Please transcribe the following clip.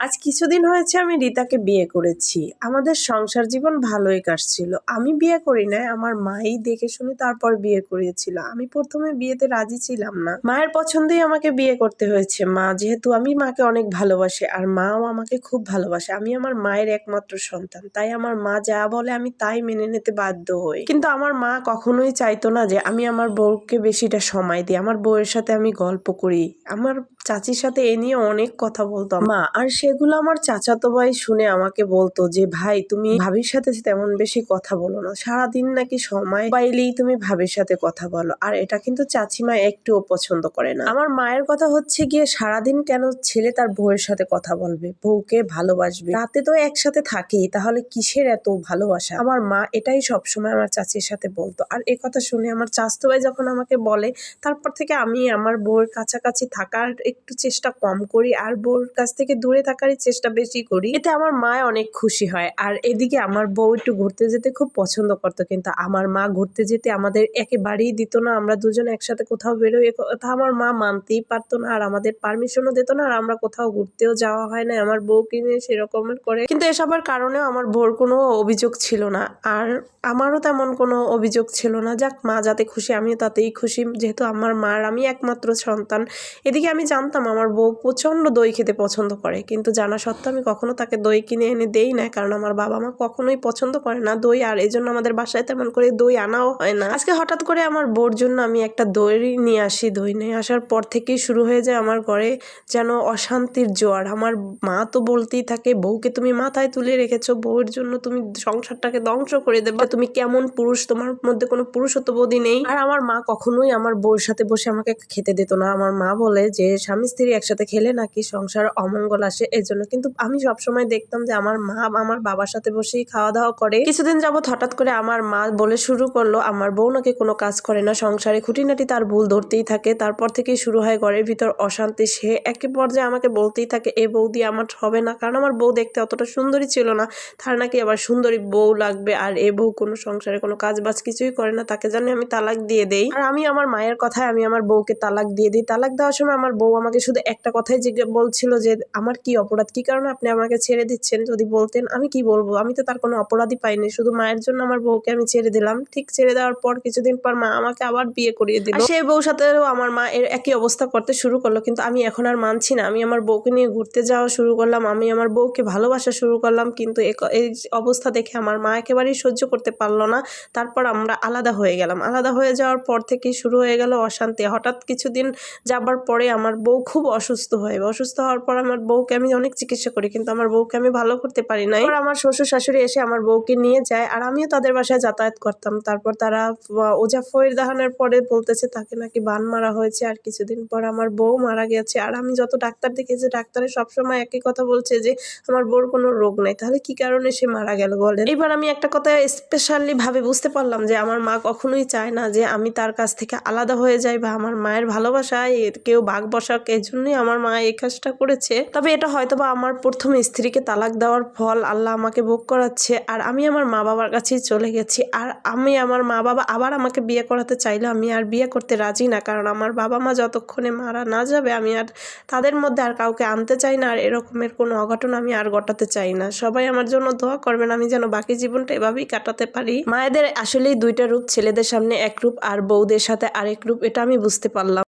আজ কিছুদিন হয়েছে আমি রিতাকে বিয়ে করেছি। আমাদের সংসার জীবন ভালোই কাটছিল। আমি বিয়ে করি নাই, আমার মাই দেখে শুনে তারপর বিয়ে করিয়েছিল। আমি প্রথমে বিয়েতে রাজি ছিলাম না। মায়ের পছন্দেই আমাকে বিয়ে করতে হয়েছে। মা যেহেতু আমি মাকে অনেক ভালোবাসি আর মাও আমাকে খুব ভালোবাসে। আমি আমার মায়ের একমাত্র সন্তান। তাই আমার মা যা বলে আমি তাই মেনে নিতে বাধ্য হই। কিন্তু আমার মা কখনোই চাইতো না যে আমি আমার বউকে বেশিটা সময় দিই। আমার বউয়ের সাথে আমি গল্প করি। আমার চাচির সাথে এ নিয়ে অনেক কথা বলতো মা, আর সেগুলো আমার চাচাতো ভাই শুনে আমাকে বলতো যে, ভাই, তুমি ভাবির সাথে তেমন বেশি কথা বলো না। সারাদিন নাকি সময় পাইলেই তুমি ভাবির সাথে কথা বলো। আর এটা কিন্তু চাচিমা একটুও পছন্দ করে না। আমার মায়ের কথা হচ্ছে গিয়ে, সারাদিন কেন ছেলে তার বউয়ের সাথে কথা বলবে? বউকে ভালোবাসবে। রাতে তো একসাথে থাকি তাহলে কিসের এত ভালোবাসা? আমার মা এটাই সবসময় আমার চাচির সাথে বলতো। আর এ কথা শুনে আমার চাচতো ভাই যখন আমাকে বলে, তারপর থেকে আমি আমার বউয়ের কাছাকাছি থাকার একটু চেষ্টা কম করি আর বউর কাছ থেকে দূরে থাকারই চেষ্টা বেশি করি। এতে আমার মা অনেক খুশি হয় আর এদিকে আমার বউ একটু ঘুরতে যেতে খুব পছন্দ করতো কিন্তু আমার মা ঘুরতে যেতে আমাদের একেবারেই দিত না। আমরা দুজন একসাথে কোথাও বেরোই কথা আমার মা মানতেই পারতো না আর আমাদের পারমিশনও দিত না আর আমরা কোথাও ঘুরতেও যাওয়া হয় না। আমার বউকে নিয়ে সেরকমের করে। কিন্তু এসবের কারণেও আমার বউর কোনো অভিযোগ ছিল না আর আমারও তেমন কোনো অভিযোগ ছিল না। যাক, মা যাতে খুশি আমিও তাতেই খুশি। যেহেতু আমার মার আমি একমাত্র সন্তান, এদিকে আমি জানতাম আমার বউ প্রচণ্ড দই খেতে পছন্দ করে, কিন্তু জানা সত্ত্বেও আমি কখনো তাকে দই কিনে এনে দেই না, কারণ আমার বাবা মা কখনোই পছন্দ করে না দই, আর এই জন্য আমাদের বাসায় তেমন করে দই আনাও হয় না। আজকে হঠাৎ করে আমার বউর জন্য আমি একটা দই নিয়ে আসি, দই নিয়ে আসার পর থেকেই শুরু হয়ে যায় আমার ঘরে যেন অশান্তির জোয়ার। আমার মা তো বলতেই থাকে, বউকে তুমি মাথায় তুলে রেখেছো, বউয়ের জন্য তুমি সংসারটাকে ধ্বংস করে দেবে, তুমি কেমন পুরুষ, তোমার মধ্যে কোনো পুরুষত্ব বোধই নেই। আর আমার মা কখনোই আমার বউর সাথে বসে আমাকে খেতে দিত না। আমার মা বলে যে স্বামী স্ত্রী একসাথে খেলে নাকি সংসার অমঙ্গল আসে? এই জন্য কিন্তু আমি সবসময় দেখতাম যে আমার মা আমার বাবার সাথে বসেই খাওয়া দাওয়া করে। কিছুদিন যাবত হঠাৎ করে আমার মা বলে শুরু করল, আমার বউ নাকি কোনো কাজ করে না, সংসারে খুঁটিনাটি তার ভুল ধরতেই থাকে। তারপর থেকেই শুরু হয় ঘরের ভিতর অশান্তি। সে একে পর্যায়ে আমাকে বলতেই থাকে, এ বউ দিয়ে আমার হবে না। কারণ আমার বউ দেখতে অতটা সুন্দরী ছিল না। তার নাকি আবার সুন্দরী বউ লাগবে। আর এ বউ কোনো সংসারে কোনো কাজ বাজ কিছুই করে না। তাকে জানি আমি তালাক দিয়ে দেই। আর আমি আমার মায়ের কথায় আমি আমার বউকে তালাক দিয়ে দিই। তালাক দেওয়ার সময় আমার বউ আমাকে শুধু একটা কথাই জিজ্ঞে, বলছিল যে, আমার কি অপরাধ? কি কারণে আপনি আমাকে ছেড়ে দিচ্ছেন? যদি বলতেন, আমি কি বলব? আমি তো তার কোনো অপরাধই পাইনি। শুধু মায়ের জন্য আমার বউকে আমি ছেড়ে দিলাম। ঠিক ছেড়ে দেওয়ার পর কিছুদিন পর মা আমাকে আবার বিয়ে করিয়ে দিল। সেই বউ সাথেও আমার মা এর একই অবস্থা করতে শুরু করল। কিন্তু আমি এখন আর মানছি না। আমি আমার বউকে নিয়ে ঘুরতে যাওয়া শুরু করলাম। আমি আমার বউকে ভালোবাসা শুরু করলাম। কিন্তু এই অবস্থা দেখে আমার মা একেবারেই সহ্য করতে পারল না। তারপর আমরা আলাদা হয়ে গেলাম। আলাদা হয়ে যাওয়ার পর থেকেই শুরু হয়ে গেল অশান্তি। হঠাৎ কিছুদিন যাবার পরে আমার বউ খুব অসুস্থ হয়। অসুস্থ হওয়ার পর আমার বউকে আমি অনেক চিকিৎসা করি, কিন্তু আমার বউকে আমি ভালো করতে পারি নাই। আমার শ্বশুর শাশুড়ি এসে আমার বউকে নিয়ে যায় আর আমিও তাদের বাসায় যাতায়াত করতাম। তারপর তারা ওজা ফয়ের দাহানের পরে বলতেছে, তাকে নাকি বান মারা হয়েছে আর কিছুদিন পর আমার বউ মারা গেছে। আর আমি যত ডাক্তার দেখেছি ডাক্তারের সবসময় একই কথা বলছে যে, আমার বউর কোনো রোগ নাই। তাহলে কি কারণে সে মারা গেল? বলেন। এবার আমি একটা কথা স্পেশালি ভাবে বুঝতে পারলাম যে, আমার মা কখনোই চায় না যে, আমি তার কাছ থেকে আলাদা হয়ে যাই বা আমার মায়ের ভালোবাসায় কেউ বাঘ বসাক এই জন্যই আমার মা এই কাজটা করেছে। তবে এটা হয়তো বা আমার প্রথম স্ত্রীকে তালাক দেওয়ার ফল আল্লাহ আমাকে ভোগ করাচ্ছে আর আমি আমার মা বাবার কাছেই চলে গেছি। আর আমি আমার মা বাবা আবার আমাকে বিয়ে করাতে চাইলে আমি আর বিয়ে করতে রাজি না। কারণ আমার বাবা মা যতক্ষণে মারা না যাবে আমি আর তাদের মধ্যে আর কাউকে আনতে চাই না। আর এরকমের কোনো অঘটন আমি আর ঘটাতে চাই না। সবাই আমার জন্য দোয়া করবেন আমি যেন বাকি জীবনটা এভাবেই কাটাতে পারি। মায়েদের আসলেই দুইটা রূপ, ছেলেদের সামনে এক রূপ আর বউদের সাথে আরেক রূপ, এটা আমি বুঝতে পারলাম।